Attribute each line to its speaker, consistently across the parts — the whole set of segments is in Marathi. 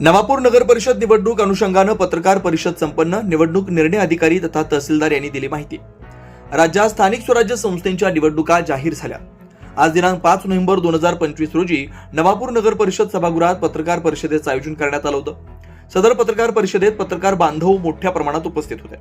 Speaker 1: नवापूर नगर परिषद निवडणूक अनुषंगानं पत्रकार परिषद संपन्न निवडणूक निर्णय अधिकारी तथा तहसीलदार यांनी दिली माहिती. राज्यात स्थानिक स्वराज्य संस्थेच्या निवडणुका जाहीर झाल्या. आज दिनांक पाच नोव्हेंबर दोन हजार पंचवीस रोजी नवापूर नगर परिषद सभागृहात पत्रकार परिषदेचं आयोजन करण्यात आलं होतं. सदर पत्रकार परिषदेत पत्रकार बांधव मोठ्या प्रमाणात उपस्थित होते.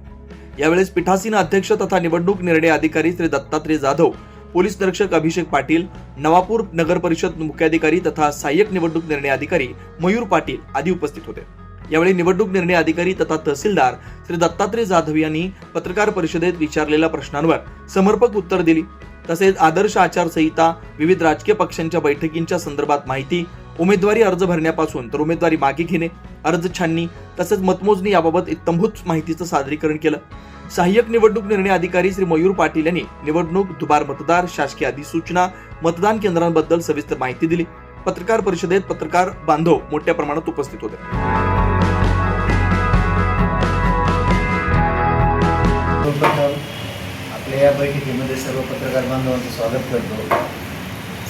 Speaker 1: यावेळेस पीठासीन अध्यक्ष तथा निवडणूक निर्णय अधिकारी श्री दत्तात्रय जाधव पोलीस निरीक्षक अभिषेक पाटील नवापूर नगर परिषद मुख्याधिकारी तथा सहाय्यक निवडणूक निर्णय अधिकारी मयूर पाटील आदी उपस्थित होते. यावेळी निवडणूक निर्णय अधिकारी तथा तहसीलदार श्री दत्तात्रय जाधव यांनी पत्रकार परिषदेत विचारलेल्या प्रश्नांवर समर्पक उत्तर दिली. तसेच आदर्श आचारसंहिता विविध राजकीय पक्षांच्या बैठकींच्या संदर्भात माहिती उमेदवारी अर्ज भरण्यापासून तर उमेदवारी मागे घेणे अर्ज छाननी तसेच मतमोजणी याबाबत इत्तंभूत माहितीचं सादरीकरण केलं. सहाय्यक निवडणूक निर्णय अधिकारी श्री मयूर पाटील यांनी निवडणूक दुबार मतदार शासकीय अधिसूचना मतदान केंद्रांबद्दल सविस्तर माहिती दिली. पत्रकार परिषदेत पत्रकार बांधव मोठ्या प्रमाणात उपस्थित होते.
Speaker 2: आपल्या या बैठकीमध्ये सर्व पत्रकार बांधवांचं स्वागत करतो.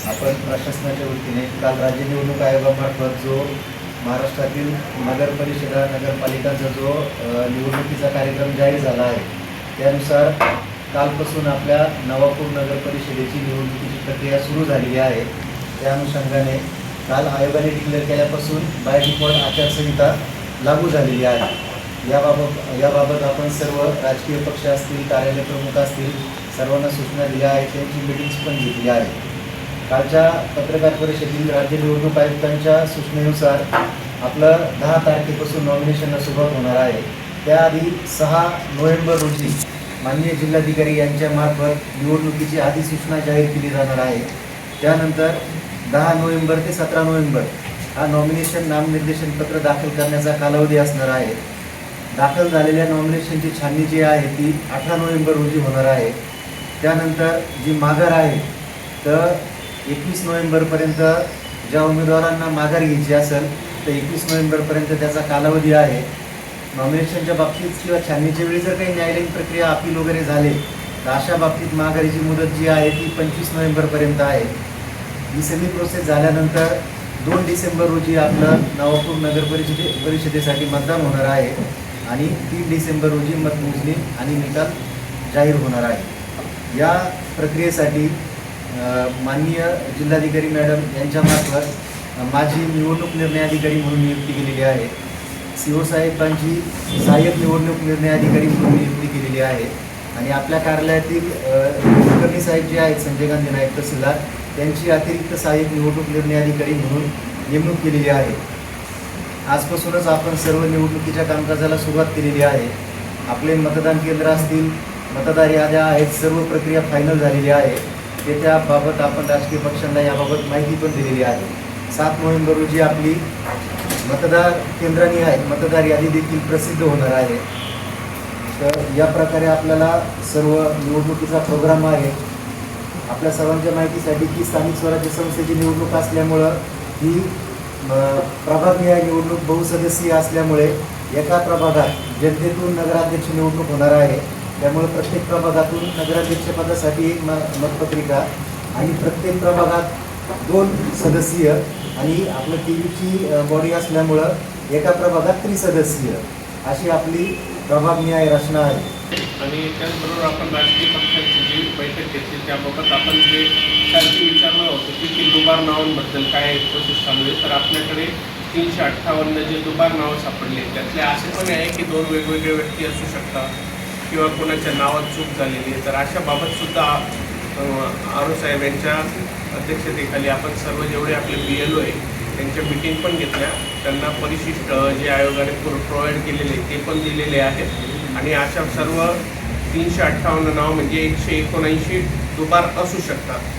Speaker 2: आपण प्रशासनाच्या वतीने काल राज्य निवडणूक आयोगामार्फत जो महाराष्ट्रातील नगर परिषदा नगरपालिकांचा जो निवडणुकीचा कार्यक्रम जाहीर झाला आहे त्यानुसार कालपासून आपल्या नवापूर नगर परिषदेची निवडणुकीची प्रक्रिया सुरू झालेली आहे. त्या अनुषंगाने काल आयोगाने डिक्लेअर केल्यापासून बाय डिफॉल्ट आचारसंहिता लागू झालेली आहे. याबाबत याबाबत आपण सर्व राजकीय पक्ष असतील कार्यालय प्रमुख असतील सर्वांना सूचना दिल्या आहेत त्यांची मिटिंग्स पण घेतली आहे कालच्या पत्रकार परिषदेतील राज्य निवडणूक आयुक्तांच्या सूचनेनुसार आपलं दहा तारखेपासून नॉमिनेशनला सुरुवात होणार आहे. त्याआधी सहा नोव्हेंबर रोजी माननीय जिल्हाधिकारी यांच्या मार्फत निवडणुकीची अधिसूचना जाहीर केली जाणार आहे. त्यानंतर दहा नोव्हेंबर ते सतरा नोव्हेंबर हा नॉमिनेशन नामनिर्देशन पत्र दाखल करण्याचा कालावधी असणार आहे. दाखल झालेल्या नॉमिनेशनची छाननी जी आहे ती अठरा नोव्हेंबर रोजी होणार आहे. त्यानंतर जी माघार आहे तर एकवीस नोव्हेंबरपर्यंत ज्या उमेदवारांना माघार घ्यायची असेल तर एकवीस नोव्हेंबरपर्यंत त्याचा कालावधी आहे. नॉमिनेशनच्या बाबतीत किंवा छाननीच्या वेळी जर काही न्यायालयीन प्रक्रिया अपील वगैरे झाले तर अशा बाबतीत माघारीची मुदत जी आहे ती पंचवीस नोव्हेंबरपर्यंत आहे. ही सगळी प्रोसेस झाल्यानंतर दोन डिसेंबर रोजी आपलं नवापूर नगर परिषदे परिषदेसाठी मतदान होणार आहे आणि तीन डिसेंबर रोजी मतमोजणी आणि निकाल जाहीर होणार आहे. या प्रक्रियेसाठी माननीय जिल्हाधिकारी मॅडम यांच्यामार्फत माझी निवडणूक निर्णय अधिकारी म्हणून नियुक्ती केलेली आहे. सी ओ साहेबांची सहाय्यक निवडणूक निर्णय अधिकारी म्हणून नियुक्ती केलेली आहे. आणि आपल्या कार्यालयातील कुलकर्णी साहेब जे आहेत संजय गांधी नायक तहसीलदार त्यांची अतिरिक्त सहाय्यक निवडणूक निर्णय अधिकारी म्हणून नेमणूक केलेली आहे. आजपासूनच आपण सर्व निवडणुकीच्या कामकाजाला सुरुवात केलेली आहे. आपले मतदान केंद्र असतील मतदार याद्या आहेत सर्व प्रक्रिया फायनल झालेली आहे. ते त्याबाबत आपण राजकीय पक्षांना याबाबत माहिती पण दिलेली आहे. सात नोव्हेंबर रोजी आपली मतदार केंद्रांनी आहे मतदार यादी देखील प्रसिद्ध होणार आहे. तर या प्रकारे आपल्याला सर्व निवडणुकीचा प्रोग्राम आहे. आपल्या सर्वांच्या माहितीसाठी की स्थानिक स्वराज्य संस्थेची निवडणूक असल्यामुळं ही अ, प्रभागनिहाय निवडणूक बहुसदस्यीय असल्यामुळे एका प्रभागात जनतेतून नगराध्यक्ष निवडणूक होणार आहे. त्यामुळे प्रत्येक प्रभागातून नगराध्यक्षपदासाठी एक म मतपत्रिका आणि प्रत्येक प्रभागात दोन सदस्यीय आणि आपलं टी व्हीची बॉडी असल्यामुळं एका प्रभागात त्रिसदस्यीय अशी आपली प्रभागनिहाय रचना आहे.
Speaker 3: आणि त्याचबरोबर आपण राजकीय पक्षांची जी बैठक घेतली त्याबाबत आपण जे शांती विचारणार होतो की ती दुबार नावांबद्दल काय प्रोसेस चालू आहे? तर आपल्याकडे तीनशे अठ्ठावन्न जे दुबार नावं सापडले त्यातले असे पण आहे की दोन वेगवेगळे व्यक्ती असू शकतात. किंवा कोणाच्या नावात चूक झालेली आहे तर अशा बाबतसुद्धा साहेब यांच्या अध्यक्षतेखाली आपण सर्व जेवढे आपले बी एल ओ आहे त्यांच्या मिटिंग पण घेतल्या. त्यांना परिशिष्ट जे आयोगाने प्रोव्हाइड केलेले ते पण दिलेले आहेत. आणि अशा सर्व तीनशे अठ्ठावन्न नाव म्हणजे एकशे एकोणऐंशी दुबार असू शकतात.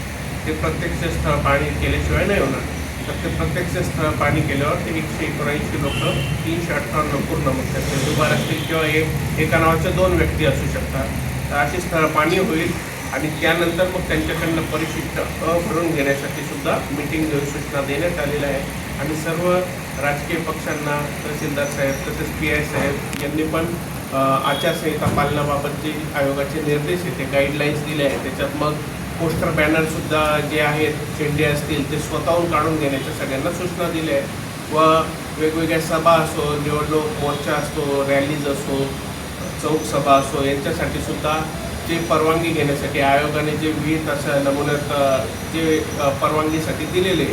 Speaker 3: ते प्रत्यक्ष स्थळ पाणी केल्याशिवाय नाही होणार. तर ते प्रत्यक्ष स्थळ पाणी केल्यावर ते एकशे एकोणऐंशी लोक तीनशे अठ्ठावन्न पूर्ण मग त्याचे दुबार असतील किंवा एक एका नावाच्या दोन व्यक्ती असू शकतात. तर अशी स्थळ पाणी होईल आणि त्यानंतर मग त्यांच्याकडनं परिशिष्ट अ भरून घेण्यासाठी सुद्धा मिटिंग घेऊन सूचना देण्यात आलेल्या आहे आणि सर्व राजकीय पक्षांना तहसीलदार साहेब तसेच पी आय साहेब यांनी पण आचारसंहिता पालनाबाबत जे आयोगाचे निर्देश आहेत ते गाईडलाईन्स दिले आहेत. त्याच्यात मग पोस्टर बॅनरसुद्धा जे आहेत झेंडे असतील ते स्वतःहून काढून घेण्याच्या सगळ्यांना सूचना दिल्या आहेत. व वेगवेगळ्या सभा असो निवडणूक मोर्चा असतो रॅलीज असो चौक सभा असो यांच्यासाठी सुद्धा जे परवानगी घेण्यासाठी आयोगाने जे विहित असं नमुन्यात जे परवानगीसाठी दिलेले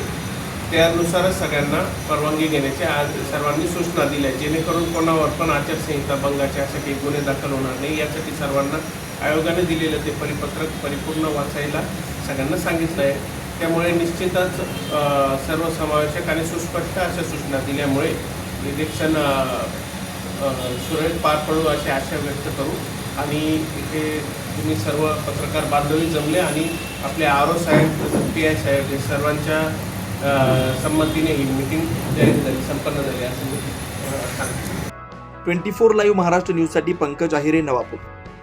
Speaker 3: त्यानुसारच सगळ्यांना परवानगी घेण्याची आज सर्वांनी सूचना दिल्या. जेणेकरून कोणावर पण आचारसंहिता भंगाचे असे गुन्हे दाखल होणार नाही यासाठी सर्वांना आयोगाने दिलेलं ते परिपत्रक परिपूर्ण वाचायला सगळ्यांना सांगितलं आहे त्यामुळे निश्चितच सर्वसमावेशक आणि सुस्पष्ट अशा सूचना दिल्यामुळे इलेक्शन सुरळीत पार पडू अशी आशा व्यक्त करू आणि इथे तुम्ही सर्व पत्रकार बांधवी जमले आणि आपले आर ओ साहेब पी आय साहेब हे सर्वांच्या संमतीने ही मिटिंग जाहीर झाली संपन्न झाली असं
Speaker 1: ट्वेंटी फोर लाईव्ह महाराष्ट्र न्यूजसाठी पंकज आहिरे नवापूर.